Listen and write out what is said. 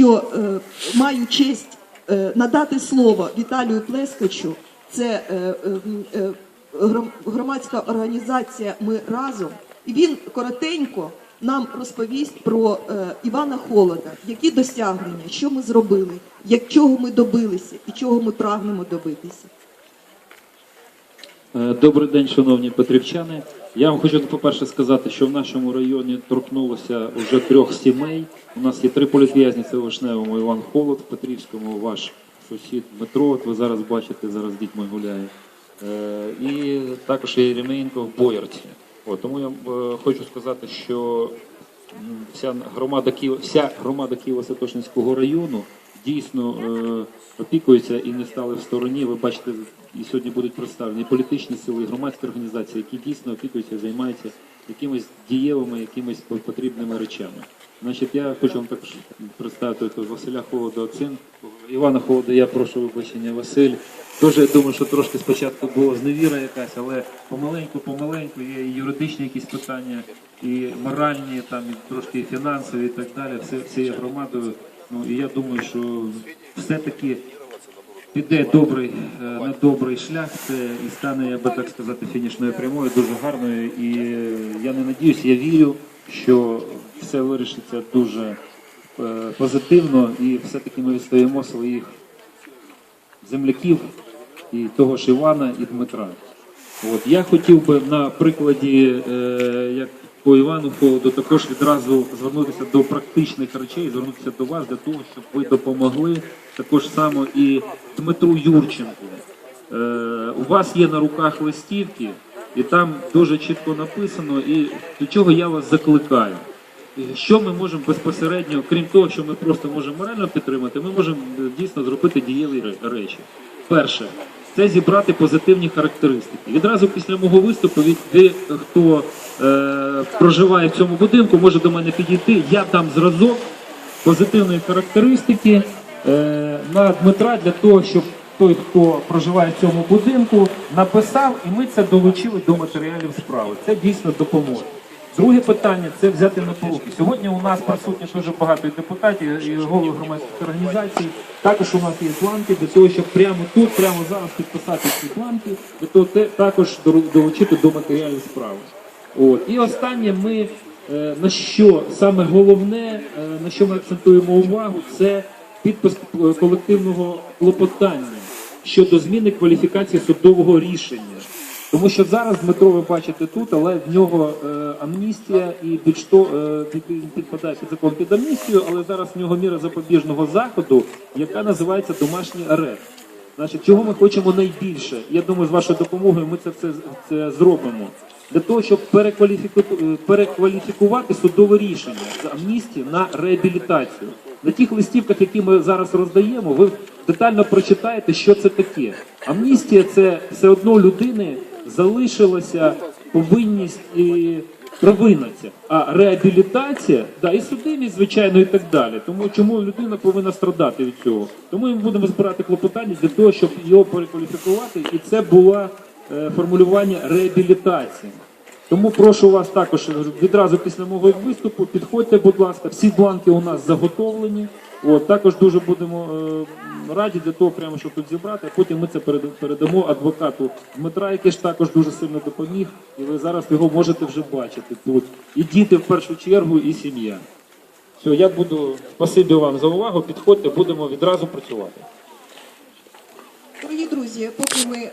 що е, маю честь е, надати слово Віталію Плескачу. Це е, громадська організація Ми разом. І він коротенько нам розповість про Івана Холода, які досягнення, що ми зробили, як чого ми добилися і чого ми прагнемо добитися. Добрий день, шановні петрівчани. Я вам хочу, по-перше, сказати, що в нашому районі торкнулося вже трьох сімей. У нас є три політв'язні, це у Вишневому Іван Холод, в Петрівському ваш сусід Дмитро, от ви зараз бачите, зараз дітьми гуляє. Е, І також є Єремеєнко в Боярці. От, тому я е, хочу сказати, що вся громада Києва, вся громада Києво-Святошинського району дійсно е, опікується і не стали в стороні. Ви бачите, і сьогодні будуть представлені політичні сили, і громадські організації, які дійсно опікуються, займаються якимись дієвими, якимись потрібними речами. Значить, я хочу вам також представити Василя Холода, син Івана Холода. Я прошу вибачення, Василь. Дуже думаю, що трошки спочатку була зневіра якась, але помаленьку, помаленьку є і юридичні якісь питання, і моральні, там і трошки і фінансові, і так далі. Все всією громадою. Ну і я думаю, що все-таки піде добрий е, на добрий шлях. Це і стане, я би так сказати, фінішною прямою, дуже гарною. І я не надіюсь, я вірю, що все вирішиться дуже е, позитивно, і все-таки ми відстоїмо своїх земляків і того ж Івана і Дмитра. От я хотів би на прикладі, е, як по Івану Холоду, також відразу звернутися до практичних речей, звернутися до вас для того, щоб ви допомогли також само і Дмитру Юрченку. Е, у вас є на руках листівки, і там дуже чітко написано, і до чого я вас закликаю. Що ми можемо безпосередньо, крім того, що ми просто можемо морально підтримати, ми можемо е, дійсно зробити дієві речі. Перше, це зібрати позитивні характеристики. Відразу після мого виступу від ви, хто е, проживає в цьому будинку, може до мене підійти. Я дам зразок позитивної характеристики е, на Дмитра для того, щоб той, хто проживає в цьому будинку, написав, і ми це долучили до матеріалів справи. Це дійсно допоможе. Друге питання це взяти на поруки. Сьогодні у нас присутні дуже багато депутатів, і голови громадських організацій. Також у нас є планки для того, щоб прямо тут, прямо зараз підписати ці планки, для того також долучити до матеріалів справи. От. І останнє ми е, на що саме головне, е, на що ми акцентуємо увагу, це підпис колективного клопотання щодо зміни кваліфікації судового рішення. Тому що зараз Дмитро ви бачите тут, але в нього е, амністія і більш то е, підпадає під закон під амністію, але зараз в нього міра запобіжного заходу, яка називається домашній арешт. Значить, чого ми хочемо найбільше? Я думаю, з вашою допомогою ми це все це зробимо. Для того, щоб перекваліфіку- е, перекваліфікувати судове рішення з амністії на реабілітацію. На тих листівках, які ми зараз роздаємо, ви детально прочитаєте, що це таке. Амністія це все одно людини залишилася повинність і провина ця. А реабілітація, да, і судимість, звичайно, і так далі. Тому чому людина повинна страдати від цього? Тому ми будемо збирати клопотання для того, щоб його перекваліфікувати, і це було е, формулювання реабілітації. Тому прошу вас також відразу після мого виступу підходьте, будь ласка, всі бланки у нас заготовлені. От, також дуже будемо е, раді для того, прямо щоб тут зібрати. А потім ми це передамо адвокату Дмитра, який ж також дуже сильно допоміг. І ви зараз його можете вже бачити тут. І діти в першу чергу, і сім'я. Все, я буду спасибі вам за увагу. Підходьте, будемо відразу працювати. Дорогі друзі, поки ми е,